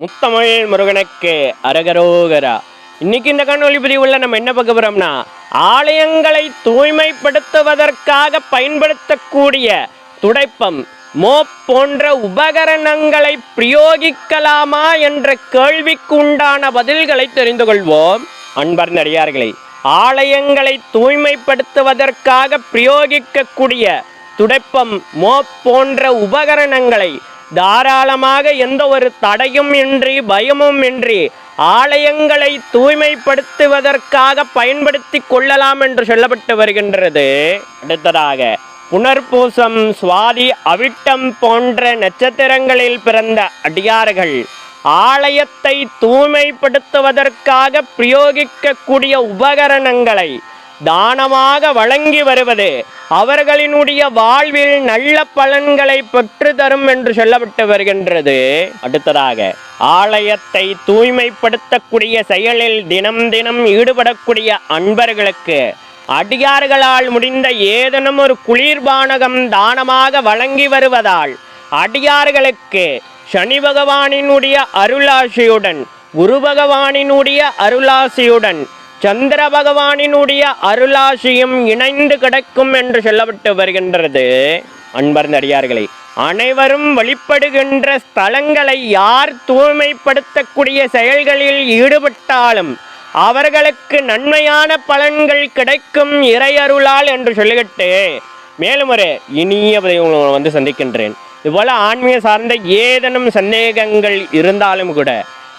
முத்தமிழ் முருகனுக்கு அரகரோகரா. இன்னைக்கு இந்த கண்ணொலி பதிவுள்ள நம்ம என்ன பார்க்க போறோம்னா ஆலயங்களை தூய்மைப்படுத்துவதற்காக பயன்படுத்தக்கூடிய துடைப்பம் மோப் போன்ற உபகரணங்களை பிரயோகிக்கலாமா என்ற கேள்விக்கு உண்டான பதில்களை தெரிந்து கொள்வோம். அன்பர் நடிகார்களே ஆலயங்களை தூய்மைப்படுத்துவதற்காக பிரயோகிக்கக்கூடிய துடைப்பம் மோப் போன்ற உபகரணங்களை தாராளமாக எந்த ஒரு தடையும் இன்றி பயமும் இன்றி ஆலயங்களை தூய்மைப்படுத்துவதற்காக பயன்படுத்தி கொள்ளலாம் என்று சொல்லப்பட்டு வருகின்றது. அடுத்ததாக புனர்பூசம் சுவாதி அவிட்டம் போன்ற நட்சத்திரங்களில் பிறந்த அடியார்கள் ஆலயத்தை தூய்மைப்படுத்துவதற்காக பிரயோகிக்கக்கூடிய உபகரணங்களை தானமாக வழங்கி வருவது அவர்களினுடைய வாழ்வில் நல்ல பலன்களை பெற்று தரும் என்று சொல்லப்பட்டு வருகின்றது. அடுத்ததாக ஆலயத்தை தூய்மைப்படுத்தக்கூடிய செயலில் தினம் தினம் ஈடுபடக்கூடிய அன்பர்களுக்கு அடியார்களால் முடிந்த ஏதேனும் ஒரு குளிர்பானகம் தானமாக வழங்கி வருவதால் அடியார்களுக்கு சனி பகவானினுடைய அருளாசியுடன் குரு பகவானினுடைய அருளாசியுடன் சந்திர பகவானினுடைய அருளாசியும் இணைந்து கிடக்கும் என்று சொல்லப்பட்டு வருகின்றது. அன்பர் நடிகார்களே அனைவரும் வழிபடுகின்ற ஸ்தலங்களை யார் தூய்மைப்படுத்தக்கூடிய செயல்களில் ஈடுபட்டாலும் அவர்களுக்கு நன்மையான பலன்கள் கிடைக்கும் இறையருளால் என்று சொல்லிக்கிட்டு மேலும் ஒரு இனிய உங்களை வந்து சந்திக்கின்றேன். இதுபோல் ஆன்மீக சார்ந்த ஏதேனும் சந்தேகங்கள் இருந்தாலும் கூட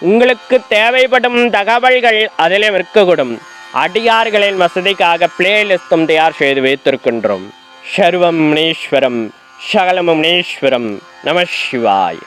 உங்களுக்கு தேவைப்படும் தகவல்கள் அதிலே இருக்கக்கூடும் அடியார்களின் வசதிக்காக பிளேலிஸ்டும் தயார் செய்து வைத்திருக்கின்றோம். சர்வம் முனீஸ்வரம் சகலமும் முனீஸ்வரம் நம சிவாய்.